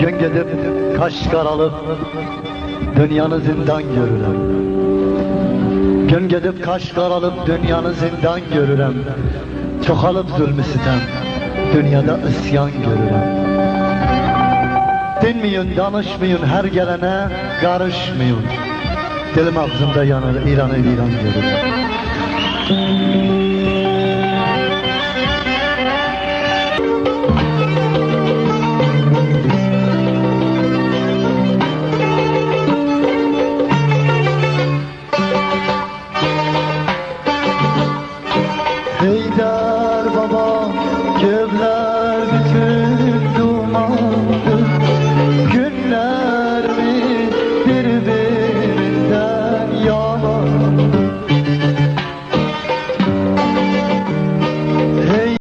gedib kaş qaralıb dünyanı zindan görürəm. Gün gedib kaş qaralıb dünyanı zindan görürəm. Çoxalıb zülmü sitem, dünyada isyan görürəm. Dinmeyin, danışmayın, her gelene karışmayın. Dilim ağzımda yanır, İran'ı İran görürəm. ای در بابا کبله